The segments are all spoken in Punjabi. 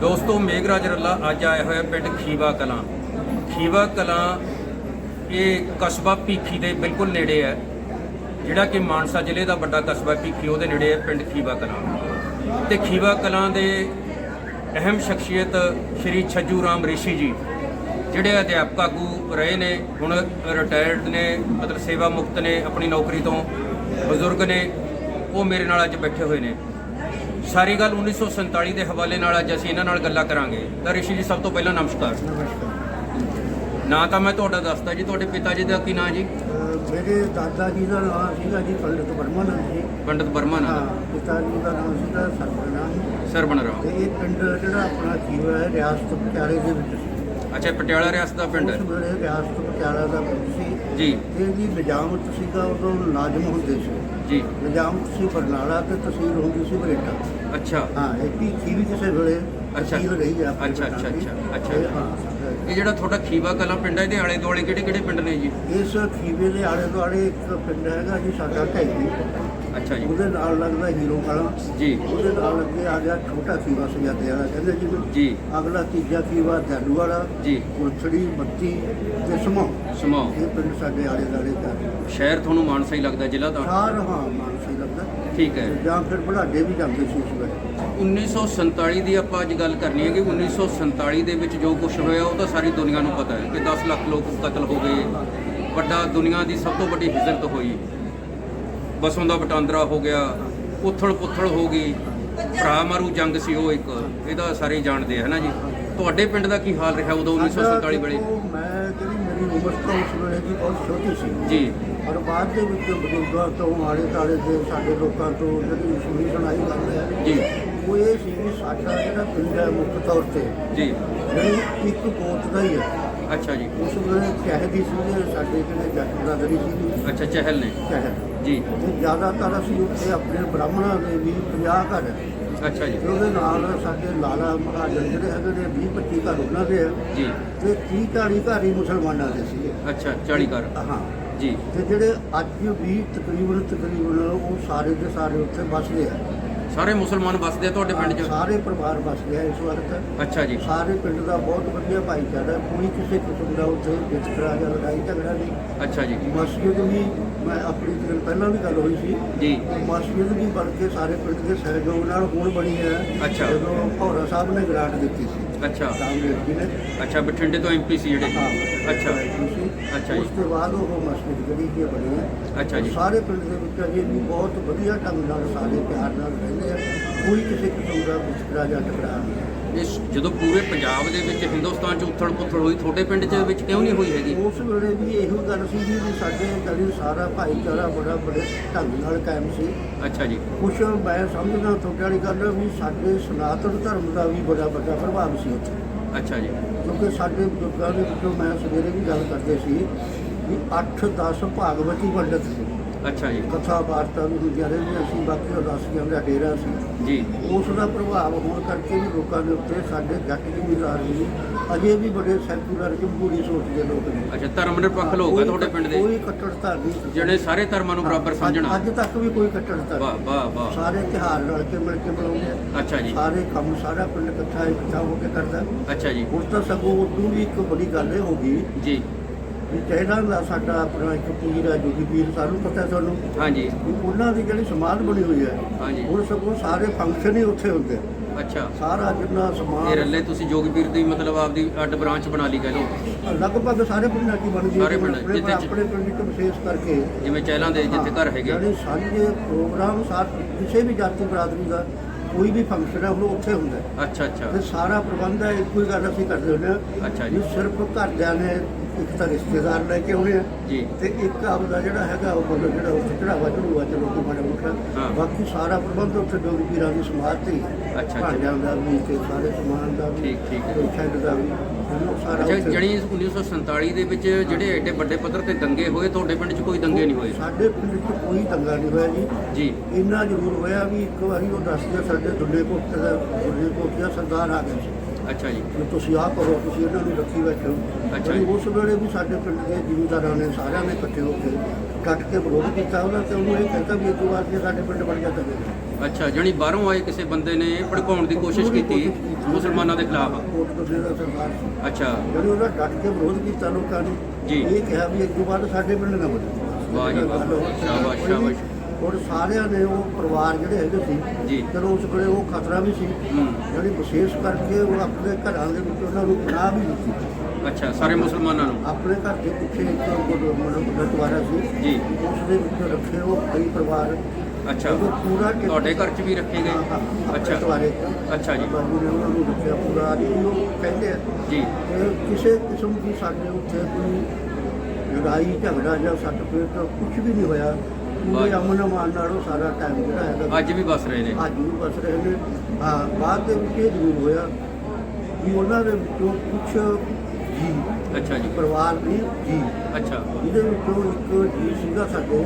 ਦੋਸਤੋ, ਮੇਘਰਾਜ ਰੱਲਾ ਅੱਜ ਆਇਆ ਹੋਇਆ ਪਿੰਡ ਖੀਵਾ ਕਲਾਂ। ਖੀਵਾ ਕਲਾਂ ਇਹ ਕਸਬਾ ਭੀਖੀ ਦੇ ਬਿਲਕੁਲ ਨੇੜੇ ਹੈ। ਜਿਹੜਾ ਕਿ ਮਾਨਸਾ ਜ਼ਿਲ੍ਹੇ ਦਾ ਵੱਡਾ ਕਸਬਾ ਭੀਖੀ, ਉਹਦੇ ਨੇੜੇ ਹੈ ਪਿੰਡ ਖੀਵਾ ਕਲਾਂ। ਤੇ ਖੀਵਾ ਕਲਾਂ ਦੇ ਅਹਿਮ ਸ਼ਖਸੀਅਤ ਸ਼੍ਰੀ ਛੱਜੂ ਰਾਮ ਰਿਸ਼ੀ ਜੀ, ਜਿਹੜੇ ਅਧਿਆਪਕ ਆਗੂ ਰਹੇ ਨੇ, ਹੁਣ ਰਿਟਾਇਰਡ ਨੇ, ਮਤਲਬ ਸੇਵਾ ਮੁਕਤ ਨੇ, ਆਪਣੀ ਨੌਕਰੀ ਤੋਂ ਬਜ਼ੁਰਗ ਨੇ, ਉਹ ਮੇਰੇ ਨਾਲ ਅੱਜ ਬੈਠੇ ਹੋਏ ਨੇ। ਸਾਰੀ ਗੱਲ 1947 ਦੇ ਹਵਾਲੇ ਨਾਲ ਅੱਜ ਅਸੀਂ ਇਹਨਾਂ ਨਾਲ ਗੱਲਾਂ ਕਰਾਂਗੇ। ਤਾਂ ਰਿਸ਼ੀ ਜੀ ਸਭ ਤੋਂ ਪਹਿਲਾਂ ਨਮਸਕਾਰ। ਨਾਂ ਤਾਂ ਮੈਂ ਤੁਹਾਡਾ ਦੱਸਦਾ ਜੀ ਤੁਹਾਡੇ ਪਿਤਾ ਜੀ ਦਾ ਕੀ ਨਾਂ ਜੀ? ਅਹ ਮੇਰੇ ਦਾਦਾ ਜੀ ਦਾ ਨਾਮ ਸੀਗਾ ਜੀ ਪੰਡਿਤ ਬਰਮਨ ਜੀ ਪੰਡਤ ਬਰਮਾ ਹਾਂ ਪਿਤਾ ਜੀ ਦਾ ਨਾਮ ਸੀਗਾ ਸਰਵਨਾ ਸਰਬਣ ਰਾਮ। ਤੇ ਇਹ ਪਿੰਡ ਜਿਹੜਾ ਆਪਣਾ ਜੀਵਾ ਹੈ ਰਿਆਸਤ ਪਟਿਆਲੇ ਦੇ ਵਿੱਚ ਸੀ। ਅੱਛਾ ਇਹ ਪਟਿਆਲਾ ਰਿਆਸਤ ਦਾ ਪਿੰਡ ਹੈ। ਉਸ ਵੇਲੇ ਰਿਆਸਤ ਪਟਿਆਲਾ ਦਾ ਪਿੰਡ ਸੀ। ਜੀ। ਇਹ ਜੀ ਨਿਜ਼ਾਮਤ ਸੀਗਾ ਉਦੋਂ ਮੁਲਾਜ਼ਮ ਹੁੰਦੇ ਸੀ। ਜੀ ਨਿਜ਼ਾਮਤ ਸੀ ਬਰਨਾਲਾ ਤੇ ਤਹਿਸੀਲ ਹੁੰਦੀ ਸੀ ਬਰੇਟਾ ਅੱਛਾ ਹਾਂ ਇਹ ਭੀਖੀ ਵੀ ਕਿਸੇ ਵੇਲੇ ਅੱਛਾ। ਤਹਿਸੀਲ ਰਹੀ ਆ ਆਪਣੇ ਅੱਛਾ, ਅੱਛਾ, ਦੀ। ਅੱਛਾ, ਅੱਛਾ। ਤੇ ਹਾਂ ਇਹ ਜਿਹੜਾ ਤੁਹਾਡਾ ਖੀਵਾ ਕਲਾਂ ਪਿੰਡ ਹੈ ਇਹਦੇ ਆਲੇ ਦੁਆਲੇ ਕਿਹੜੇ ਕਿਹੜੇ ਪਿੰਡ ਨੇ ਜੀ ਇਸ ਖੀਵੇ ਦੇ ਆਲੇ ਦੁਆਲੇ ਇੱਕ ਪਿੰਡ ਹੈਗਾ ਜੀ ਸਾਡਾ ਢੈਲੀ ਅੱਛਾ ਜੀ। ਉਹਦੇ ਨਾਲ ਲੱਗਦਾ ਹੀਰੋ ਵਾਲਾ। ਜੀ। ਉਹਦੇ ਨਾਲ ਅੱਗੇ ਆ ਗਿਆ ਛੋਟਾ ਖੀਵਾ ਸਜਾਦੇ ਵਾਲਾ ਕਹਿੰਦੇ ਜੀ ਜੀ। ਅਗਲਾ ਤੀਜਾ ਖੀਵਾ ਜੈਲੂ ਵਾਲਾ ਜੀ। ਕੁਲਛੜੀ ਬੱਤੀ ਤੇ ਸਮੋ। ਸਮਾਓ ਇਹ ਪਿੰਡ ਸਾਡੇ ਆਲੇ ਦਾਲੇ ਦਾ ਸ਼ਹਿਰ ਤੁਹਾਨੂੰ ਮਾਨਸਾ ਹੀ ਲੱਗਦਾ ਜ਼ਿਲ੍ਹਾ ਦਾ ਸਾਰ ਹਾਂ ਮਾਨਸੀ ਲੱਗਦਾ। ਠੀਕ ਹੈ। ਜਾਂ ਫਿਰ ਬੁਢਾਡੇ ਵੀ ਜਾਂਦੇ ਸੀ ਉਸ ਵੇਲੇ। 1947 ਦੀ ਆਪਾਂ ਅੱਜ ਗੱਲ ਕਰਨੀ ਹੈ ਕਿ 1947 ਦੇ ਵਿੱਚ ਜੋ ਕੁਝ ਹੋਇਆ ਉਹ ਤਾਂ ਸਾਰੀ ਦੁਨੀਆ ਨੂੰ ਪਤਾ ਹੈ ਕਿ 10 ਲੱਖ ਲੋਕ ਕਤਲ ਹੋ ਗਏ। ਵੱਡਾ ਦੁਨੀਆ ਦੀ ਸਭ ਤੋਂ ਵੱਡੀ ਹਿਜਰਤ ਹੋਈ। ਬਸੋਂ ਦਾ ਵਟਾਂਦਰਾ ਹੋ ਗਿਆ ਉਥਲ ਪੁਥਲ ਹੋ ਗਈ ਭਰਾ ਮਾਰੂ ਜੰਗ ਸੀ ਉਹ ਇੱਕ ਇਹਦਾ ਸਾਰੇ ਜਾਣਦੇ ਆ ਹੈ ਨਾ ਜੀ? ਤੁਹਾਡੇ ਪਿੰਡ ਦਾ ਕੀ ਹਾਲ ਰਿਹਾ ਉਦੋਂ 1947 ਵੇਲੇ? ਮੈਂ ਜਿਹੜੀ ਮੇਰੀ ਉਮਰ ਤਾਂ ਉਸ ਵੇਲੇ ਦੀ ਬਹੁਤ ਛੋਟੀ ਸੀ। ਜੀ। ਪਰ ਬਾਅਦ ਦੇ ਵਿੱਚ ਬਜ਼ੁਰਗਾਂ ਤੋਂ ਆਲੇ ਤਾਲੇ ਦੇ ਸਾਡੇ ਲੋਕਾਂ ਤੋਂ ਜਿਹੜੀ ਸੁਣੀ ਸੁਣਾਈ ਗੱਲ ਹੈ ਜੀ। ਉਹ ਇਹ ਸੀ ਵੀ ਸਾਡਾ ਜਿਹੜਾ ਪਿੰਡ ਹੈ ਮੁੱਖ ਤੌਰ ਤੇ ਜੀ। ਜਿਹੜੀ ਇੱਕ ਗੋਤ ਦਾ ਹੀ ਹੈ। ਅੱਛਾ ਜੀ। ਉਸ ਵੇਲੇ ਕਹਿਦੀ ਸੀ ਕਿ ਸਾਡੇ ਜਿਹੜੇ ਜੱਟ ਬਰਾਦਰੀ ਸੀ। ਅੱਛਾ ਚਹਿਲ ਨੇ। ਜੀ। ਤੇ ਜ਼ਿਆਦਾਤਰ ਅਸੀਂ ਉੱਥੇ ਆਪਣੇ ਬ੍ਰਾਹਮਣਾਂ ਦੇ ਵੀ 50 ਘਰ ਅੱਛਾ ਜੀ। ਉਹਦੇ ਨਾਲ ਸਾਡੇ ਲਾਲਾ ਮਹਾਜਨ ਜਿਹੜੇ ਹੈਗੇ ਨੇ 20 25 ਘਰ ਉਹਨਾਂ ਦੇ ਜੀ। ਤੇ 30 40 ਘਰ ਹੀ ਮੁਸਲਮਾਨਾਂ ਦੇ ਸੀਗੇ। ਅੱਛਾ 40 ਕਰ ਹਾਂ। ਜੀ। ਤੇ ਜਿਹੜੇ ਅੱਜ ਵੀ ਤਕਰੀਬਨ ਤਕਰੀਬਨ ਉਹ ਸਾਰੇ ਦੇ ਸਾਰੇ ਉੱਥੇ ਵੱਸਦੇ ਆ। ਸਾਰੇ ਮੁਸਲਮਾਨ ਵੱਸਦੇ ਆ ਤੁਹਾਡੇ ਪਿੰਡ 'ਚ? ਸਾਰੇ ਪਰਿਵਾਰ ਵੱਸਦੇ ਆ ਇਸ ਵਕਤ। ਅੱਛਾ ਜੀ। ਸਾਰੇ ਪਿੰਡ ਦਾ ਬਹੁਤ ਵਧੀਆ ਭਾਈਚਾਰਾ ਹੈ। ਕੋਈ ਕਿਸੇ ਕਿਸਮ ਦਾ ਉੱਥੇ ਵਿਤਕਰਾ ਜਾਂ ਲੜਾਈ ਝਗੜਾ ਨਹੀਂ। ਅੱਛਾ ਜੀ। ਮਸਜਿਦ ਵੀ ਮੈਂ ਆਪਣੀ ਦਿਨ ਪਹਿਲਾਂ ਵੀ ਗੱਲ ਹੋਈ ਸੀ। ਜੀ। ਮਸਜਿਦ ਵੀ ਬਣ ਕੇ ਸਾਰੇ ਪਿੰਡ ਦੇ ਸਹਿਯੋਗ ਨਾਲ ਹੁਣ ਬਣੀ ਹੈ। ਅੱਛਾ। ਜਦੋਂ ਭੌਰਾ ਸਾਹਿਬ ਨੇ ਗ੍ਰਾਂਟ ਦਿੱਤੀ ਸੀ। ਅੱਛਾ। ਜੀ ਨੇ ਅੱਛਾ ਬਠਿੰਡੇ ਤੋਂ ਐਮਪੀ ਸੀ ਜਿਹੜੇ। ਹਾਂ। ਅੱਛਾ। ਸੀ। ਅੱਛਾ ਜੀ। ਉਸ ਤੋਂ ਬਾਅਦ ਉਹ ਮਸਜਿਦ ਜਿਹੜੀ ਕਿ ਬਣੀ ਹੈ ਅੱਛਾ ਜੀ। ਸਾਰੇ ਪਿੰਡ ਦੇ ਵਿੱਚ ਅਜੇ ਵੀ ਬਹੁਤ ਵਧੀਆ ਢੰਗ ਨਾਲ ਸਾਰੇ ਪਿਆਰ ਨਾਲ ਰਹਿੰਦੇ ਆ। ਕੋਈ ਕਿਸੇ ਕਿਸਮ ਦਾ ਵਿਤਕਰਾ ਜਾਂ ਟਕਰਾਅ ਨਹੀਂ ਇਸ ਜਦੋਂ ਪੂਰੇ ਪੰਜਾਬ ਦੇ ਵਿੱਚ ਹਿੰਦੁਸਤਾਨ 'ਚ ਉਥੜ ਪੁਥੜ ਹੋਈ ਤੁਹਾਡੇ ਪਿੰਡ 'ਚ ਵਿੱਚ ਕਿਉਂ ਨਹੀਂ ਹੋਈ ਹੈਗੀ? ਉਸ ਵੇਲੇ ਵੀ ਇਹੋ ਗੱਲ ਸੀ ਜੀ ਵੀ ਸਾਡੇ ਗਲੀ ਸਾਰਾ ਭਾਈਚਾਰਾ ਬੜਾ ਬੜੇ ਢੰਗ ਨਾਲ ਕਾਇਮ ਸੀ। ਅੱਛਾ ਜੀ। ਕੁਛ ਮੈਂ ਸਮਝਦਾ ਤੁਹਾਡੀ ਵਾਲੀ ਗੱਲ ਵੀ ਸਾਡੇ ਸਨਾਤਨ ਧਰਮ ਦਾ ਵੀ ਬੜਾ ਵੱਡਾ ਪ੍ਰਭਾਵ ਸੀ ਉੱਥੇ। ਅੱਛਾ ਜੀ। ਕਿਉਂਕਿ ਸਾਡੇ ਬਜ਼ੁਰਗਾਂ ਦੇ ਵਿੱਚੋਂ ਮੈਂ ਸਵੇਰੇ ਵੀ ਗੱਲ ਕਰਦੇ ਸੀ ਵੀ 8-10 ਭਾਗਵਤੀ ਪੰਡਤ ਸੀ। ਅੱਛਾ ਜੀ। ਕਥਾ ਵਾਰਤਾ ਵੀ ਹੁੰਦੀਆਂ ਰਹਿੰਦੀਆਂ ਸੀ ਬਾਕੀ ਉਦਾਸੀਆਂ ਦਾ ਡੇਰਾ ਸੀ। ਜੀ। ਉਸ ਦਾ ਪ੍ਰਭਾਵ ਹੋਣ ਕਰਕੇ ਵੀ ਲੋਕਾਂ ਦੇ ਉੱਤੇ ਸਾਡੇ ਜੱਟ ਜ਼ਿਮੀਦਾਰ ਵੀ ਅਜੇ ਵੀ ਬੜੇ ਸੈਕੂਲਰ ਜਮਹੂਰੀ ਸੋਚ ਦੇ ਲੋਕ ਨੇ। ਅੱਛਾ ਧਰਮ ਨਿਰਪੱਖ ਲੋਕ ਆ ਤੁਹਾਡੇ ਪਿੰਡ ਦੇ? ਕੋਈ ਕੱਟੜਤਾ ਨਹੀਂ। ਜਿਹੜੇ ਸਾਰੇ ਧਰਮਾਂ ਨੂੰ ਬਰਾਬਰ ਸਮਝਣਾ। ਅੱਜ ਤੱਕ ਵੀ ਕੋਈ ਕੱਟੜਤਾ ਵਾਹ ਵਾਹ ਵਾਹ। ਸਾਰੇ ਤਿਉਹਾਰ ਰਲ ਕੇ ਮਿਲ ਕੇ ਮਨਾਉਂਦੇ ਆ। ਅੱਛਾ ਜੀ। ਸਾਰੇ ਕੰਮ ਸਾਰਾ ਪਿੰਡ ਇਕੱਠਾ ਇਕੱਠਾ ਹੋ ਕੇ ਕਰਦਾ। ਅੱਛਾ ਜੀ। ਹੁਣ ਤਾਂ ਸਗੋਂ ਉਦੋਂ ਵੀ ਇੱਕ ਬੜੀ ਗੱਲ ਹੋ ਗਈ ਜੀ। ਵੀ ਚਾਈਨਾ ਦਾ ਸਾਡਾ ਆਪਣਾ ਇੱਕ ਪੀਰ ਹੈ ਜੋਗੀ ਪੀਰ ਸਾਨੂੰ ਪਤਾ ਹੈ ਤੁਹਾਨੂੰ? ਹਾਂਜੀ। ਵੀ ਉਹਨਾਂ ਦੀ ਜਿਹੜੀ ਸਮਾਧ ਬਣੀ ਹੋਈ ਹੈ ਹਾਂਜੀ। ਹੁਣ ਸਗੋਂ ਸਾਰੇ ਫੰਕਸ਼ਨ ਹੀ ਉੱਥੇ ਹੁੰਦੇ ਆ। ਅੱਛਾ। ਸਾਰਾ ਜਿੰਨਾ ਇਹ ਸਮਾਨ ਰੱਲੇ ਤੁਸੀਂ ਜੋਗੀ ਪੀਰ ਦੀ ਮਤਲਬ ਆਪਦੀ ਅੱਡ ਬ੍ਰਾਂਚ ਬਣਾ ਲਈ ਕਹ ਲਓ। ਲਗਭਗ ਸਾਰੇ ਪਿੰਡਾਂ ਦੀ ਬਣ ਗਈ ਸਾਰੇ ਪਿੰਡ, ਆਪਣੇ ਜਿੱਥੇ- ਆਪਣੇ ਪਿੰਡ ਚ ਵਿਸ਼ੇਸ਼ ਕਰਕੇ। ਜਿਵੇਂ ਚਹਿਲਾਂ ਦੇ ਜਿੱਥੇ ਘਰ ਹੈਗੇ। ਜਿਹੜੇ ਸਾਂਝੇ ਪ੍ਰੋਗਰਾਮ ਸਾਰ ਕਿਸੇ ਵੀ ਜਾਤੀ ਬਰਾਦਰੀ ਦਾ ਕੋਈ ਵੀ ਫੰਕਸ਼ਨ ਹੈ ਉਹ ਉੱਥੇ ਹੁੰਦਾ ਹੈ। ਅੱਛਾ ਅੱਛਾ। ਤੇ ਸਾਰਾ ਪ੍ਰਬੰਧ ਹੈ ਇੱਕੋ ਹੀ ਗੱਲ ਅਸੀਂ ਕਰਦੇ ਹੁੰਦੇ ਹਾਂ। ਅੱਛਾ ਜੀ। ਵੀ ਸਿਰਫ ਘਰਦਿਆਂ ਨੇ ਇੱਕ ਤਾਂ ਰਿਸ਼ਤੇਦਾਰ ਲੈ ਕੇ ਆਉਣੇ ਆ ਜੀ ਤੇ ਇੱਕ ਆਪਦਾ ਜਿਹੜਾ ਹੈਗਾ ਉਹ ਮਤਲਬ ਜਿਹੜਾ ਉੱਥੇ ਚੜਾਵਾ ਚੜੂਆ ਚਲੋ ਕਿ ਮਾੜਾ। ਮੋਟਾ ਬਾਕੀ ਸਾਰਾ ਪ੍ਰਬੰਧ ਉੱਥੇ ਜੋਗੀ ਪੀਰਾਂ ਦੀ ਸਮਾਧ ਤੇ ਹੀ ਹੈ। ਅੱਛਾ, ਅੱਛਾ। ਭਾਂਡਿਆਂ ਦਾ ਵੀ ਤੇ ਸਾਰੇ ਸਮਾਨ ਦਾ ਵੀ ਠੀਕ, ਠੀਕ ਹੈ। ਤੇ ਸ਼ੈੱਡ ਦਾ ਵੀ ਉਹ ਸਾਰਾ ਅੱਛਾ ਉੱਥੇ- ਜਣੀ 1947 ਦੇ ਵਿੱਚ ਜਿਹੜੇ ਐਡੇ ਵੱਡੇ ਪੱਧਰ ਤੇ ਦੰਗੇ ਹੋਏ ਤੁਹਾਡੇ ਪਿੰਡ 'ਚ ਕੋਈ ਦੰਗੇ ਨਹੀਂ ਹੋਏ ਸਾਡੇ ਪਿੰਡ 'ਚ ਕੋਈ ਦੰਗਾ ਨਹੀਂ ਹੋਇਆ ਜੀ ਜੀ ਇੰਨਾ ਜ਼ਰੂਰ ਹੋਇਆ ਵੀ ਇੱਕ ਵਾਰੀ ਉਹ ਦੱਸਦੇ ਸਾਡੇ ਦੁੱਲੇ ਕੋਟ ਦਾ ਦੁੱਲੇ ਕੋਟ ਦਾ ਸਰਦਾਰ ਆ ਗਿਆ ਸੀ ਅੱਛਾ ਜੀ। ਵੀ ਤੁਸੀਂ ਆਹ ਕਰੋ ਤੁਸੀਂ ਇਹਨਾਂ ਨੂੰ ਰੱਖੀ ਬੈਠੋ ਅੱਛਾ ਜੀ। ਉਸ ਵੇਲੇ ਵੀ ਸਾਡੇ ਪਿੰਡ ਦੇ ਜ਼ਿਮੀਂਦਾਰਾਂ ਨੇ ਸਾਰਿਆਂ ਨੇ ਇਕੱਠੇ ਹੋ ਕੇ ਕੱਟ ਕੇ ਵਿਰੋਧ ਕੀਤਾ ਉਹਨਾਂ ਤੇ ਉਹਨੂੰ ਇਹ ਕਹਿੰਦਾ ਵੀ ਇਹ ਤੋਂ ਬਾਅਦ ਜੇ ਸਾਡੇ ਪਿੰਡ ਬਣ ਗਿਆ ਤਾਂ ਅੱਛਾ ਜਣੀ ਬਾਹਰੋਂ ਆਏ ਕਿਸੇ ਬੰਦੇ ਨੇ ਭੜਕਾਉਣ ਦੀ ਕੋਸ਼ਿਸ਼ ਕੀਤੀ ਮੁਸਲਮਾਨਾਂ ਦੇ ਖਿਲਾਫ? ਸਰਕਾਰ ਸੀ ਅੱਛਾ। ਜਿਹੜੀ ਉਹਦਾ ਡਟ ਕੇ ਵਿਰੋਧ ਕੀਤਾ ਲੋਕਾਂ ਨੇ। ਜੀ। ਇਹ ਕਿਹਾ ਵੀ ਇਸ ਤੋਂ ਬਾਅਦ ਸਾਡੇ ਪਿੰਡ ਨਾ ਬਣੇ। ਵਾਹ ਜੀ ਵਾਹ, ਸ਼ਾਬਾਸ਼, ਸ਼ਾਬਾਸ਼। ਔਰ ਸਾਰਿਆਂ ਨੇ ਉਹ ਪਰਿਵਾਰ ਜਿਹੜੇ ਹੈਗੇ ਸੀ ਜੀ। ਚਲੋ ਉਸ ਵੇਲੇ ਉਹ ਖਤਰਾ ਵੀ ਸੀ। ਜਿਹੜੀ ਵਿਸ਼ੇਸ਼ ਕਰਕੇ ਉਹ ਆਪਣੇ ਘਰਾਂ ਦੇ ਵਿੱਚ ਉਹਨਾਂ ਨੂੰ ਪਨਾਹ ਵੀ ਦਿੱਤੀ। ਅੱਛਾ ਸਾਰੇ ਮੁਸਲਮਾਨਾਂ ਨੂੰ? ਆਪਣੇ ਘਰ ਦੇ ਪਿੱਛੇ ਇੱਕ ਗੁਰਦੁਆਰਾ ਸੀ। ਜੀ। ਉਸ ਦੇ ਵਿੱਚ ਰੱਖੇ ਉਹ ਕਈ ਪਰਿਵਾਰ। ਅੱਛਾ। ਪੂਰਾ ਤੁਹਾਡੇ ਘਰ 'ਚ ਵੀ ਰੱਖੇ ਗਏ? ਅੱਛਾ। 'ਚ। ਅੱਛਾ ਜੀ। ਬਾਬੂ ਨੇ ਉਹਨਾਂ ਨੂੰ ਰੱਖਿਆ ਪੂਰਾ। ਉਹ ਕਹਿੰਦੇ ਆ ਜੀ। ਕਿਸੇ ਕਿਸਮ ਦੀ ਸਾਡੇ ਉੱਥੇ ਕੋਈ ਲੜਾਈ ਝਗੜਾ ਜਾਂ ਸੱਟ ਪੇਟ ਕੁਝ ਵੀ ਨਹੀਂ ਹੋਇਆ। ਪੂਰੇ। ਅਮਨ ਅਮਾਨ ਨਾਲ ਉਹ ਸਾਰਾ ਟਾਈਮ ਜਿਹੜਾ ਹੈਗਾ ਅੱਜ ਵੀ ਬਸ ਰਹੇ ਨੇ। ਅੱਜ ਵੀ ਬਸ ਰਹੇ ਨੇ। ਹਾਂ ਬਾਅਦ ਦੇ ਵਿੱਚ ਇਹ ਜ਼ਰੂਰ ਹੋਇਆ ਕਿ ਉਹਨਾਂ ਦੇ ਵਿੱਚੋਂ ਕੁਝ ਜੀ ਅੱਛਾ ਜੀ। ਪਰਿਵਾਰ ਦੇ ਜੀ। ਅੱਛਾ। ਇਹਦੇ ਵਿੱਚੋਂ ਇੱਕ ਜੀ ਸੀਗਾ ਸਾਡੇ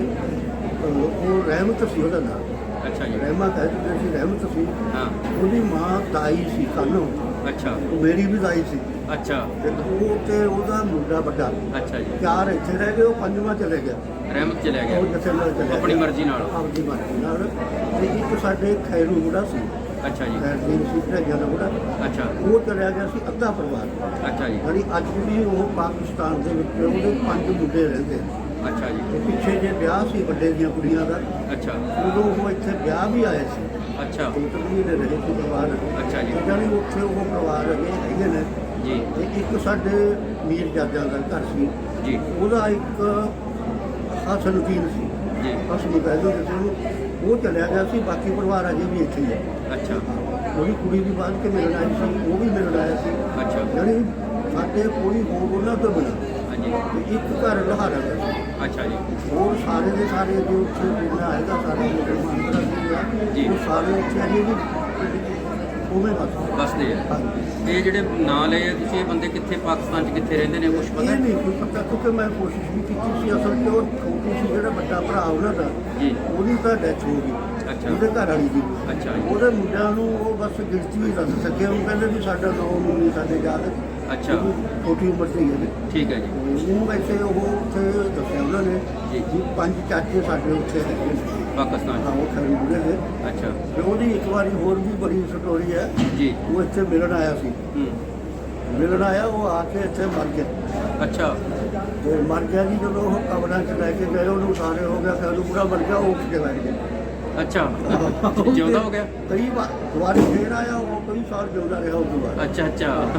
ਉਹ ਰਹਿਮਤ ਸੀ ਉਹਦਾ ਨਾਮ ਅੱਛਾ ਜੀ। ਰਹਿਮਾ ਕਹਿੰਦੇ ਸੀ ਰਹਿਮਤ ਸੀ। ਹਾਂ। ਉਹਦੀ ਮਾਂ ਦਾਈ ਸੀ ਕਾਨੂੰ ਅੱਛਾ। ਉਹ ਮੇਰੀ ਵੀ ਦਾਈ ਸੀ। ਅੱਛਾ। ਤੇ ਉਹ ਤੇ ਉਹਦਾ ਮੁੰਡਾ ਵੱਡਾ। ਅੱਛਾ ਜੀ। ਚਾਰ ਇੱਥੇ ਰਹਿ ਗਏ ਉਹ ਪੰਜਵਾਂ ਚਲੇ ਗਿਆ। ਰਹਿਮਤ ਚਲਿਆ ਉਹ ਗਿਆ ਜਿੱਥੇ ਨਾਲ ਚਲੇ ਆਪਣੀ ਗਿਆ। ਮਰਜ਼ੀ ਨਾਲ। ਆਪਣੀ ਮਰਜ਼ੀ ਨਾਲ। ਤੇ ਇੱਕ ਸਾਡੇ ਖੈਰੂ ਮੁੰਡਾ ਸੀ। ਅੱਛਾ ਜੀ। ਖੈਰਦੀਨ ਸੀ ਭੇਜਿਆ ਦਾ ਮੁੰਡਾ। ਅੱਛਾ। ਉਹ ਚਲਿਆ ਗਿਆ ਸੀ ਅੱਧਾ ਪਰਿਵਾਰ। ਅੱਛਾ ਜੀ। ਯਾਨੀ ਅੱਜ ਵੀ ਉਹ ਪਾਕਿਸਤਾਨ ਦੇ ਵਿੱਚ ਉਹਦੇ ਪੰਜ ਮੁੰਡੇ ਰਹਿੰਦੇ। ਅੱਛਾ ਜੀ। ਤੇ ਪਿੱਛੇ ਜੇ ਵਿਆਹ ਸੀ ਵੱਡੇ ਦੀਆਂ ਕੁੜੀਆਂ ਦਾ ਅੱਛਾ। ਉਦੋਂ ਉਹ ਇੱਥੇ ਵਿਆਹ ਵੀ ਆਏ ਸੀ। ਅੱਛਾ। ਦੋ ਤਿੰਨ ਮਹੀਨੇ ਰਹੇ ਸੀ ਪਰਿਵਾਰ ਅੱਛਾ ਜੀ। ਜਾਨੀ ਉੱਥੇ ਉਹ ਪਰਿਵਾਰ ਹੈਗੇ ਹੈਗੇ ਨੇ। ਜੀ। ਤੇ ਇੱਕ ਸਾਡੇ ਮੀਰ ਜਾਜਾਂ ਦਾ ਘਰ ਸੀ। ਜੀ। ਉਹਦਾ ਇੱਕ ਹਸਨਦੀਨ ਸੀ। ਜੀ। ਜਿਸ ਨੂੰ ਉਹ ਚਲਿਆ ਗਿਆ ਸੀ। ਬਾਕੀ ਪਰਿਵਾਰ ਅਜੇ ਵੀ ਇੱਥੇ ਹੀ ਹੈ ਅੱਛਾ। ਉਹਦੀ ਕੁੜੀ ਵੀ ਬਾਅਦ ਕੇ ਮਿਲਣ ਆਈ ਸੀ। ਉਹ ਵੀ ਮਿਲਣ ਆਇਆ ਸੀ। ਅੱਛਾ। ਜਿਹੜੀ ਸਾਡੇ ਕੋਈ ਹੋਰ ਉਹਨਾਂ ਤੋਂ ਬਿਨਾਂ। ਹਾਂਜੀ ਤੇ ਇੱਕ ਘਰ ਲਹਾਰਾ ਦਾ ਅੱਛਾ ਜੀ। ਹੋਰ ਸਾਰੇ ਦੇ ਸਾਰੇ ਜੋ ਉੱਥੇ ਜਿਹੜਾ ਹੈਗਾ ਸਾਰੇ ਜੀ। ਉਹ ਸਾਰੇ ਉੱਥੇ ਅਜੇ ਵੀ ਉਵੇਂ ਬਸ। ਬਸਦੇ ਆ। ਇਹ ਜਿਹੜੇ ਨਾਂ ਲਏ ਆ ਤੁਸੀਂ ਇਹ ਬੰਦੇ ਕਿੱਥੇ ਪਾਕਿਸਤਾਨ 'ਚ ਕਿੱਥੇ ਰਹਿੰਦੇ ਨੇ ਕੁਝ ਪਤਾ? ਇਹ? ਨਹੀਂ ਕੋਈ ਪਤਾ ਕਿਉਂਕਿ ਮੈਂ ਕੋਸ਼ਿਸ਼ ਵੀ ਕੀਤੀ ਸੀ ਅਸਲ 'ਚ ਉਹ ਛੋਟੀ ਸੀ ਜਿਹੜਾ ਵੱਡਾ ਭਰਾ ਉਹਨਾਂ ਦਾ ਜੀ। ਉਹਦੀ ਤਾਂ ਡੈਥ ਹੋ ਗਈ। ਅੱਛਾ। ਉਹਦੇ ਘਰ ਵਾਲੀ ਦੀ। ਅੱਛਾ ਜੀ। ਉਹਦੇ ਮੁੰਡਿਆਂ ਨੂੰ ਉਹ ਬਸ ਗਿਣਤੀ ਵੀ ਦੱਸ ਸਕੇ। ਉਹ ਕਹਿੰਦੇ ਵੀ ਸਾਡਾ ਨਾਮ ਨਹੀਂ ਸਾਡੇ ਯਾਦ ਅੱਛਾ। ਛੋਟੀ ਉਮਰ ਦੇ ਹੀ ਨੇ ਠੀਕ ਹੈ ਜੀ। ਉਹ ਵੈਸੇ ਉਹ ਉੱਥੇ ਦੱਸਿਆ ਉਹਨਾਂ ਨੇ ਜੀ। ਵੀ ਪੰਜ ਚਾਚੇ ਸਾਡੇ ਉੱਥੇ ਹੈਗੇ ਨੇ। ਪਾਕਿਸਤਾਨ। ਹਾਂ ਉਹ ਖਰੀਦਦੇ ਨੇ। 'ਚ ਅੱਛਾ। ਤੇ ਉਹਦੀ ਇੱਕ ਵਾਰੀ ਹੋਰ ਵੀ ਬੜੀ ਸਟੋਰੀ ਹੈ। ਜੀ। ਉਹ ਇੱਥੇ ਮਿਲਣ ਆਇਆ ਸੀ। ਹੂੰ। ਮਿਲਣ ਆਇਆ ਉਹ ਆ ਕੇ ਇੱਥੇ ਮਰ ਗਿਆ। ਅੱਛਾ। ਤੇ ਮਰ ਗਿਆ ਜੀ ਜਦੋਂ ਉਹ ਕਬਰਾਂ 'ਚ ਲੈ ਕੇ ਗਏ ਉਹਨੂੰ ਸਾਰੇ ਹੋ ਗਿਆ ਫਿਰ ਉਹ ਪੂਰਾ ਮਰ ਗਿਆ ਉਹ ਉੱਠ ਕੇ ਬੈਠ ਗਿਆ। ਅੱਛਾ। ਜਿਉਂਦਾ ਹੋ ਗਿਆ? ਕਈ ਵਾਰ ਦੁਬਾਰੇ ਫੇਰ ਆਇਆ ਉਹ ਕਈ ਸਾਲ ਜਿਉਂਦਾ ਰਿਹਾ ਤੋਂ ਬਾਅਦ। ਅੱਛਾ ਅੱਛਾ।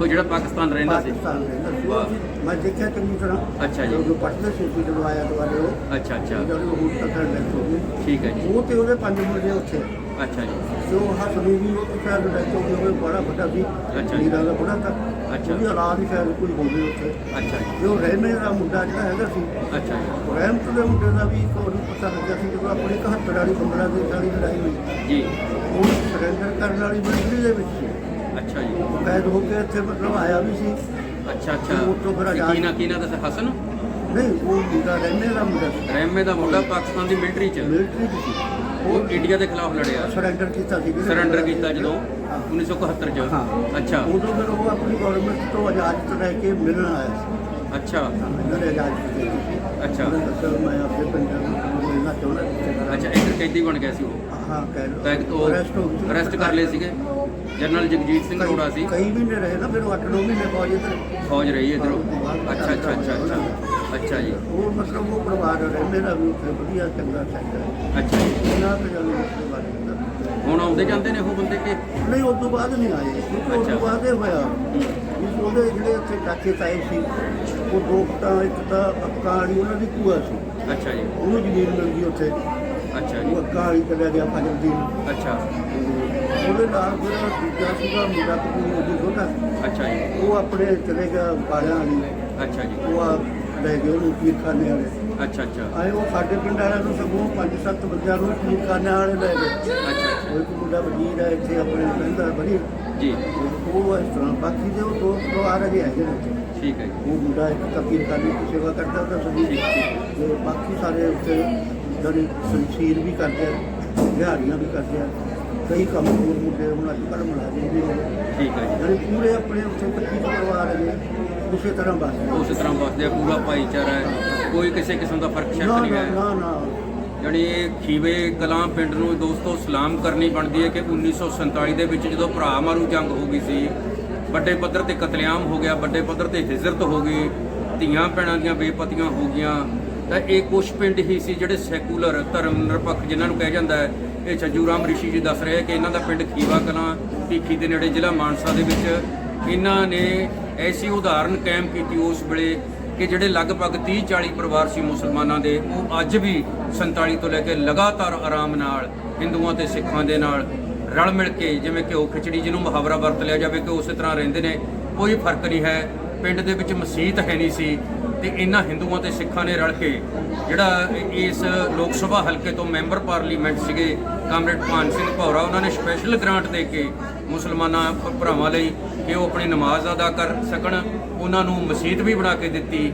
ਉਹ ਜਿਹੜਾ ਪਾਕਿਸਤਾਨ ਰਹਿੰਦਾ ਸੀ। ਉਹ ਜੀ, ਮੈਂ ਦੇਖਿਆ ਚੰਗੀ ਤਰ੍ਹਾਂ। ਅੱਛਾ ਜੀ। ਜਦੋਂ ਪੜ੍ਹਦੇ ਸੀ ਜਦੋਂ ਆਇਆ ਦੁਬਾਰੇ ਉਹ। ਅੱਛਾ ਅੱਛਾ। ਜਦੋਂ ਉਹ ਤੱਕ ਡੈਥ ਹੋ ਗਈ। ਠੀਕ ਹੈ ਜੀ। ਉਹ ਤੇ ਉਹਦੇ ਪੰਜ ਮੁੰਡੇ ਉੱਥੇ। ਅੱਛਾ ਜੀ। ਤੇ ਉਹ ਹਸਨੀ ਵੀ ਉਹ ਸ਼ਾਇਦ ਡੈਥ ਹੋ ਉਹ ਬੜਾ ਵੱਡਾ ਸੀ। ਅੱਛਾ ਜੀ। ਨੀਰਾ ਦਾ ਬੜਾ ਤਾਂ। ਅੱਛਾ। ਉਹਦੀ ਔਲਾਦ ਹੀ ਸ਼ਾਇਦ ਕੋਈ ਹੋਵੇ ਉੱਥੇ। ਅੱਛਾ ਜੀ। ਉਹ ਰਹਿਮੇ ਦਾ ਮੁੰਡਾ ਜਿਹੜਾ ਹੈਗਾ ਸੀ ਅੱਛਾ ਜੀ। ਰਹਿਮਤ ਦੇ ਮੁੰਡੇ ਦਾ ਵੀ ਇੱਕ ਉਹਨੂੰ ਪਤਾ ਲੱਗਿਆ ਸੀ ਜਦੋਂ ਆਪਣੀ 71 ਵਾਲੀ ਬੰਗਲਾਦੇਸ਼ ਵਾਲੀ ਲੜਾਈ ਹੋਈ। ਜੀ। ਉਹ ਸਰੈਂਡਰ ਕਰਨ ਵਾਲੀ ਮਿਲਟਰੀ ਦੇ ਵਿੱਚ ਸੀ। ਅੱਛਾ ਜੀ। ਉਹ ਕੈਦ ਹੋ ਕੇ ਇੱਥੇ ਮਤਲਬ ਆਇਆ ਵੀ ਸੀ। ਅੱਛਾ ਅੱਛਾ। ਉਹ ਤੋਂ ਫਿਰ ਤੇ ਆਜ਼ਾਦ- ਕੀ ਨਾ ਕੀ ਨਾ ਦੱਸ ਹਸਨ? ਨਹੀਂ ਉਹ ਮੁੰਡਾ ਰਹਿਮੇ ਦਾ ਮੁੰਡਾ ਸੀ। ਰਹਿਮੇ ਦਾ ਮੁੰਡਾ ਪਾਕਿਸਤਾਨ ਦੀ ਮਿਲਟਰੀ 'ਚ। ਮਿਲਟਰੀ ਚ ਸੀ। ਉਹ ਇੰਡੀਆ ਦੇ ਖਿਲਾਫ ਲੜਿਆ। ਸਰੈਂਡਰ ਕੀਤਾ ਸੀ ਸਰੈਂਡਰ ਕੀਤਾ ਜਦੋਂ ਹਾਂ। 1971 'ਚ। ਹਾਂ। ਅੱਛਾ। ਉਦੋਂ ਫਿਰ ਉਹ ਆਪਣੀ ਗਵਰਨਮੈਂਟ ਤੋਂ ਇਜਾਜ਼ਤ ਲੈ ਕੇ ਮਿਲਣ ਆਇਆ ਸੀ। ਅੱਛਾ। ਇਜਾਜ਼ਤ ਦਿੱਤੀ ਸੀ ਅੱਛਾ। ਵੀ ਮੈਂ ਆਪਣੇ ਪੰਜਾਬ ਨੂੰ ਮਿਲਣਾ ਚਾਹੁੰਦਾ ਅੱਛਾ ਇੱਕ ਕੈਦੀ ਬਣ ਗਿਆ ਸੀ ਉਹ। ਹਾਂ ਕਹਿ ਲਓ। ਬੈਗ ਤੋਂ Arrest ਹੋ ਗਈ। ਸੀ। ਅਰੈਸਟ ਕਰ ਲਏ ਸੀਗੇ। ਜਨਰਲ ਜਗਜੀਤ ਸਿੰਘ ਅਰੋੜਾ ਸੀ। ਕਈ ਮਹੀਨੇ ਰਹੇ ਨਾ ਫਿਰ ਉਹ 8-9 ਮਹੀਨੇ ਫੌਜ ਇੱਧਰ ਫੌਜ ਰਹੀ ਇਧਰੋਂ। ਅੱਛਾ ਅੱਛਾ ਅੱਛਾ ਅੱਛਾ। ਅੱਛਾ ਜੀ। ਉਹ ਮਤਲਬ ਉਹ ਪਰਿਵਾਰ ਰਹਿੰਦੇ ਦਾ ਵੀ ਉੱਥੇ ਵਧੀਆ ਚੰਗਾ ਸੈਕਟਰ ਅੱਛਾ ਜੀ। ਇਹਨਾਂ ਤੇ ਜਾਨੀ ਉਸ ਬਾਰੇ ਹੁਣ ਆਉਂਦੇ ਜਾਂਦੇ ਨੇ ਉਹ ਬੰਦੇ ਕਿ? ਨਹੀਂ ਉਸ ਤੋਂ ਬਾਅਦ ਨਹੀਂ ਆਏ। ਉਸ ਤੋਂ। ਬਾਅਦ ਇਹ ਹੋਇਆ। ਵੀ ਉਹਦੇ ਜਿਹੜੇ ਉੱਥੇ ਚਾਚੇ ਤਾਏ ਸੀ ਉਹ ਦੋ ਤਾਂ ਇੱਕ ਤਾਂ ਅੱਕਾਂ ਵਾਲੀ ਉਹਨਾਂ ਦੀ ਭੂਆ ਸੀ। ਅੱਛਾ ਜੀ। ਉਹਨੂੰ ਜ਼ਮੀਨ ਮਿਲ ਗਈ ਉੱਥੇ। ਅੱਛਾ ਉਹ ਜੀ ਅੱਕਾਂ ਵਾਲੀ ਚਲਿਆ ਗਿਆ ਫਜਰਦੀਨ ਅੱਛਾ। ਉਹਦੇ ਨਾਲ ਫਿਰ ਦੂਜਾ ਸੀਗਾ ਮੁੰਡਾ ਕੁੜੀ ਉਹਦੀ ਛੋਟਾ। ਅੱਛਾ ਜੀ। ਉਹ ਆਪਣੇ ਚਲੇ ਗਿਆ ਵਾਲੀ ਅੱਛਾ ਜੀ। ਉਹ ਲੈ ਗਏ ਉਹਨੂੰ ਪੀਰਖਾਨੇ ਵਾਲੇ। ਅੱਛਾ ਅੱਛਾ। ਆਏ ਉਹ ਸਾਡੇ ਪਿੰਡ ਵਾਲਿਆਂ ਨੂੰ ਸਗੋਂ ਪੰਜ ਸੱਤ ਬੰਦਿਆਂ ਨੂੰ ਪੀਰਖਾਨੇ ਵਾਲੇ ਲੈ ਗਏ। ਅੱਛਾ। ਉਹ ਇੱਕ ਮੁੰਡਾ ਵਜ਼ੀਰ ਹੈ ਇੱਥੇ ਆਪਣੇ ਰਹਿੰਦਾ ਬੜੀ। ਜੀ। ਉਹ ਇਸ ਤਰ੍ਹਾਂ ਬਾਕੀ ਦੇ ਉਹ ਦੋ ਪਰਿਵਾਰ ਅਜੇ ਹੈਗੇ ਨੇ। ਠੀਕ ਹੈ ਜੀ। ਉਹ ਮੁੰਡਾ ਇੱਕ ਤਕੀਰ ਖਾਨੇ ਦੀ ਸੇਵਾ ਕਰਦਾ ਉਹਦਾ ਸਭੀ ਤੇ ਬਾਕੀ ਸਾਰੇ ਉੱਥੇ ਜਿਹੜੇ ਸੰਸੀਰ ਵੀ ਕਰਦੇ ਆ ਦਿਹਾੜੀਆਂ ਵੀ ਕਰਦੇ ਆ। ਕਈ ਕੰਮ ਹੋਰ ਮੁੰਡੇ ਹੁਣ ਅੱਜ ਕੱਲ੍ਹ ਮੁਲਾਜ਼ਮ ਵੀ ਨੇ ਠੀਕ ਹੈ ਜੀ। ਜਿਹੜੇ ਪੂਰੇ ਆਪਣੇ ਉੱਥੇ 25 ਪਰਿਵਾਰ ਹੈਗੇ। ਉਸੇ ਤਰ੍ਹਾਂ ਬਸ। ਉਸੇ ਤਰ੍ਹਾਂ ਵਸਦੇ ਆ ਪੂਰਾ ਭਾਈਚਾਰਾ ਹੈ ਕੋਈ ਕਿਸੇ ਕਿਸਮ ਦਾ ਫ਼ਰਕ ਸ਼ਰਕ ਨਾ ਨਹੀਂ ਨਾ ਹੈ। ਨਾ ਨਾ। ਜਾਣੀ ਇਹ ਖੀਵੇ ਕਲਾਂ ਪਿੰਡ ਨੂੰ ਦੋਸਤੋ ਸਲਾਮ ਕਰਨੀ ਬਣਦੀ ਹੈ ਕਿ 1947 ਦੇ ਵਿੱਚ ਜਦੋਂ ਭਰਾ ਮਾਰੂ ਜੰਗ ਹੋ ਗਈ ਸੀ ਵੱਡੇ ਪੱਧਰ ਤੇ ਕਤਲੇਆਮ ਹੋ ਗਿਆ ਵੱਡੇ ਪੱਧਰ ਤੇ ਹਿਜਰਤ ਹੋ ਗਈ ਧੀਆਂ ਭੈਣਾਂ ਦੀਆਂ ਬੇਪਤੀਆਂ ਹੋ ਗਈਆਂ ਤਾਂ ਇਹ ਕੁਛ ਪਿੰਡ ਹੀ ਸੀ ਜਿਹੜੇ ਸੈਕੂਲਰ ਧਰਮ ਨਿਰਪੱਖ ਜਿਨ੍ਹਾਂ ਨੂੰ ਕਿਹਾ ਜਾਂਦਾ ਹੈ। ਇਹ ਛੱਜੂ ਰਾਮ ਰਿਸ਼ੀ ਜੀ ਦੱਸ ਰਹੇ ਕਿ ਇਹਨਾਂ ਦਾ ਪਿੰਡ ਖੀਵਾ ਕਲਾਂ ਭੀਖੀ ਦੇ ਨੇੜੇ ਜ਼ਿਲ੍ਹਾ ਮਾਨਸਾ ਦੇ ਵਿੱਚ ਇਹਨਾਂ ਨੇ ਐਸੀ ਉਦਾਹਰਨ ਕਾਇਮ ਕੀਤੀ ਉਸ ਵੇਲੇ ਕਿ ਜਿਹੜੇ ਲਗਭਗ 30 40 ਪਰਿਵਾਰ ਸੀ ਮੁਸਲਮਾਨਾਂ ਦੇ, ਉਹ ਅੱਜ ਵੀ 47 ਤੋਂ ਲੈ ਕੇ ਲਗਾਤਾਰ ਆਰਾਮ ਨਾਲ ਹਿੰਦੂਆਂ ਤੇ ਸਿੱਖਾਂ ਦੇ ਨਾਲ ਰਲ ਮਿਲ ਕੇ ਜਿਵੇਂ ਕਿ ਉਹ ਖਿਚੜੀ ਜਿਹਨੂੰ ਮੁਹਾਵਰਾ ਵਰਤ ਲਿਆ ਜਾਵੇ ਕਿ ਉਸੇ ਤਰ੍ਹਾਂ ਰਹਿੰਦੇ ਨੇ, ਕੋਈ ਫ਼ਰਕ ਨਹੀਂ ਹੈ। ਪਿੰਡ ਦੇ ਵਿੱਚ ਮਸਜਿਦ ਹੈ ਨਹੀਂ ਸੀ ਤੇ ਇਹਨਾਂ ਹਿੰਦੂਆਂ ਤੇ ਸਿੱਖਾਂ ਨੇ ਰਲ ਕੇ ਜਿਹੜਾ ਇਸ ਲੋਕ ਸਭਾ ਹਲਕੇ ਤੋਂ ਮੈਂਬਰ ਪਾਰਲੀਮੈਂਟ ਸੀਗੇ, ਕਾਮਰੇਡ ਭਾਨ ਸਿੰਘ ਭੌਰਾ, ਉਹਨਾਂ ਨੇ ਸਪੈਸ਼ਲ ਗ੍ਰਾਂਟ ਦੇ ਕੇ ਮੁਸਲਮਾਨਾਂ ਭਰਾਵਾਂ ਲਈ ਕਿ ਉਹ ਆਪਣੀ ਨਮਾਜ਼ ਅਦਾ ਕਰ ਸਕਣ। ਉਹਨਾਂ ਨੂੰ ਮਸਜਿਦ ਵੀ ਬਣਾ ਕੇ ਦਿੱਤੀ।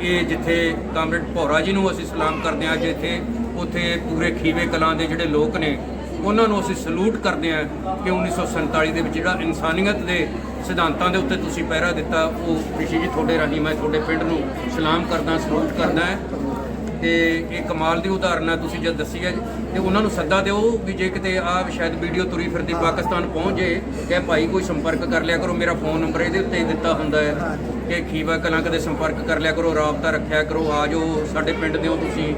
ਇਹ ਜਿੱਥੇ ਕਾਮਰੇਡ ਭੌਰਾ ਜੀ ਨੂੰ ਅਸੀਂ ਸਲਾਮ ਕਰਦੇ ਹਾਂ, ਜਿੱਥੇ ਉੱਥੇ ਪੂਰੇ ਖੀਵੇ ਕਲਾਂ ਦੇ ਜਿਹੜੇ ਲੋਕ ਨੇ, ਉਹਨਾਂ ਨੂੰ ਅਸੀਂ ਸਲੂਟ ਕਰਦੇ ਹਾਂ ਕਿ 1947 ਦੇ ਵਿੱਚ ਜਿਹੜਾ ਇਨਸਾਨੀਅਤ ਦੇ ਸਿਧਾਂਤਾਂ ਦੇ ਉੱਤੇ ਤੁਸੀਂ ਪਹਿਰਾ ਦਿੱਤਾ, ਉਹ ਰਿਸ਼ੀ ਜੀ ਤੁਹਾਡੇ ਰਾਹੀਂ ਮੈਂ ਤੁਹਾਡੇ ਪਿੰਡ ਨੂੰ ਸਲਾਮ ਕਰਦਾ, ਸਲੂਟ ਕਰਦਾ ਹੈ। ਤੇ ਇਹ ਕਮਾਲ ਦੀ ਉਦਾਹਰਨ ਹੈ ਤੁਸੀਂ ਜਦ ਦੱਸੀ ਹੈ ਤੇ ਉਹਨਾਂ ਨੂੰ ਸੱਦਾ ਦਿਓ ਵੀ ਜੇ ਕਿਤੇ ਆ ਸ਼ਾਇਦ ਵੀਡੀਓ ਤੁਰੀ ਫਿਰਦੀ ਪਾਕਿਸਤਾਨ ਪਹੁੰਚ ਜੇ ਕਿ ਭਾਈ ਕੋਈ ਸੰਪਰਕ ਕਰ ਲਿਆ ਕਰੋ ਮੇਰਾ ਫੋਨ ਨੰਬਰ ਇਹਦੇ ਉੱਤੇ ਹੀ ਦਿੱਤਾ ਹੁੰਦਾ ਹੈ ਕਿ ਖੀਵਾ ਕਲਾਂ ਕਦੇ ਸੰਪਰਕ ਕਰ ਲਿਆ ਕਰੋ ਰਾਬਤਾ ਰੱਖਿਆ ਕਰੋ ਆ ਜਾਓ ਸਾਡੇ ਪਿੰਡ ਦੇ ਹੋ। ਤੁਸੀਂ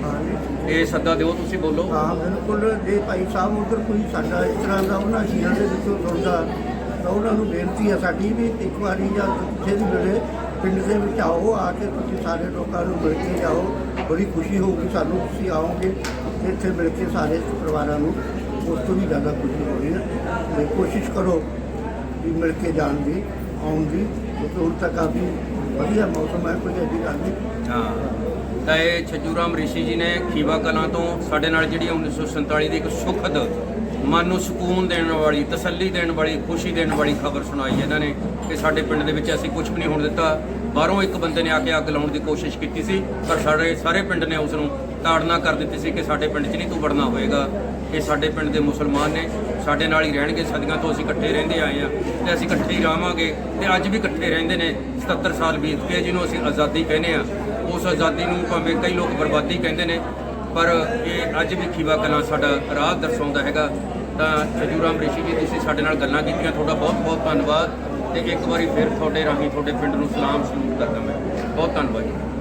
ਇਹ ਸੱਦਾ ਦਿਓ ਤੁਸੀਂ ਬੋਲੋ। ਹਾਂ ਬਿਲਕੁਲ ਜੇ ਭਾਈ ਸਾਹਿਬ ਉਧਰ ਕੋਈ ਸਾਡਾ ਇਸ ਤਰ੍ਹਾਂ ਦਾ ਉਹਨਾਂ ਸ਼ੀਰਾਂ ਦੇ ਵਿੱਚੋਂ ਸੁਣਦਾ ਤਾਂ ਉਹਨਾਂ ਨੂੰ ਬੇਨਤੀ ਹੈ ਸਾਡੀ ਵੀ ਇੱਕ ਵਾਰੀ ਜਾਂ ਕਿਸੇ ਵੀ ਵੇਲੇ ਪਿੰਡ ਦੇ ਵਿੱਚ ਆਓ, ਆ ਕੇ ਤੁਸੀਂ ਸਾਰੇ ਲੋਕਾਂ ਨੂੰ ਮਿਲ ਕੇ ਜਾਓ। ਬੜੀ ਖੁਸ਼ੀ ਹੋਊਗੀ ਸਾਨੂੰ, ਤੁਸੀਂ ਆਓਗੇ, ਇੱਥੇ ਮਿਲ ਕੇ ਸਾਰੇ ਪਰਿਵਾਰਾਂ ਨੂੰ। ਉਸ ਤੋਂ ਵੀ ਜ਼ਿਆਦਾ ਖੁਸ਼ੀ ਹੋਣੀ ਹੈ ਤੇ ਕੋਸ਼ਿਸ਼ ਕਰੋ ਵੀ ਮਿਲ ਕੇ ਜਾਣ ਦੀ, ਆਉਣ ਦੀ। ਕਿਉਂਕਿ ਹੁਣ ਤਾਂ ਕਾਫੀ ਵਧੀਆ ਮੌਸਮ ਹੈ, ਕੋਈ ਐਡੀ ਗੱਲ ਨਹੀਂ। ਹਾਂ। ਤਾਂ ਇਹ ਛੱਜੂ ਰਾਮ ਰਿਸ਼ੀ ਜੀ ਨੇ ਖੀਵਾ ਕਲਾਂ ਤੋਂ ਸਾਡੇ ਨਾਲ ਜਿਹੜੀ 1947 ਦੀ ਇੱਕ ਸੁਖਦ ਮਨ ਨੂੰ ਸਕੂਨ ਦੇਣ ਵਾਲੀ, ਤਸੱਲੀ ਦੇਣ ਵਾਲੀ, ਖੁਸ਼ੀ ਦੇਣ ਵਾਲੀ ਖਬਰ ਸੁਣਾਈ ਇਹਨਾਂ ਨੇ ਕਿ ਸਾਡੇ ਪਿੰਡ ਦੇ ਵਿੱਚ ਅਸੀਂ ਕੁਝ ਵੀ ਨਹੀਂ ਹੋਣ ਦਿੱਤਾ। ਬਾਹਰੋਂ ਇੱਕ ਬੰਦੇ ਨੇ ਆ ਕੇ ਅੱਗ ਲਾਉਣ ਦੀ ਕੋਸ਼ਿਸ਼ ਕੀਤੀ ਸੀ, ਪਰ ਸਾਡੇ ਸਾਰੇ ਪਿੰਡ ਨੇ ਉਸ ਨੂੰ ਤਾੜਨਾ ਕਰ ਦਿੱਤੀ ਸੀ ਕਿ ਸਾਡੇ ਪਿੰਡ 'ਚ ਨਹੀਂ ਤੂੰ ਵੜਨਾ ਹੋਏਗਾ। ਇਹ ਸਾਡੇ ਪਿੰਡ ਦੇ ਮੁਸਲਮਾਨ ਨੇ ਸਾਡੇ ਨਾਲ ਹੀ ਰਹਿਣਗੇ, ਸਦੀਆਂ ਤੋਂ ਅਸੀਂ ਇਕੱਠੇ ਰਹਿੰਦੇ ਆਏ ਆ ਤੇ ਅਸੀਂ ਇਕੱਠੇ ਹੀ ਰਹਾਂਗੇ ਤੇ ਅੱਜ ਵੀ ਇਕੱਠੇ ਰਹਿੰਦੇ ਨੇ। 77 ਸਾਲ ਬੀਤ ਗਏ ਜਿਹਨੂੰ ਅਸੀਂ ਆਜ਼ਾਦੀ ਕਹਿੰਦੇ ਆ ਉਸ ਆਜ਼ਾਦੀ ਨੂੰ ਭਾਵੇਂ ਕਈ ਲੋਕ ਬਰਬਾਦੀ ਕਹਿੰਦੇ ਨੇ, ਪਰ ਇਹ ਅੱਜ ਵੀ ਖੀਵਾ ਕਲਾਂ ਸਾਡਾ ਰਾਹ ਦਰਸਾਉਂਦਾ ਹੈਗਾ। ਤਾਂ ਖਜੂਰਾਮ ਰਿਸ਼ੀ ਜੀ, ਤੁਸੀਂ ਸਾਡੇ ਨਾਲ ਗੱਲਾਂ ਕੀਤੀਆਂ, ਤੁਹਾਡਾ ਬਹੁਤ ਬਹੁਤ ਧੰਨਵਾਦ। ਤੇ ਇੱਕ ਵਾਰੀ ਫਿਰ ਤੁਹਾਡੇ ਰਾਹੀਂ, ਤੁਹਾਡੇ ਪਿੰਡ ਨੂੰ ਸਲਾਮ ਸਲੂਟ ਕਰਦਾ ਮੈਂ। ਬਹੁਤ ਧੰਨਵਾਦ ਜੀ।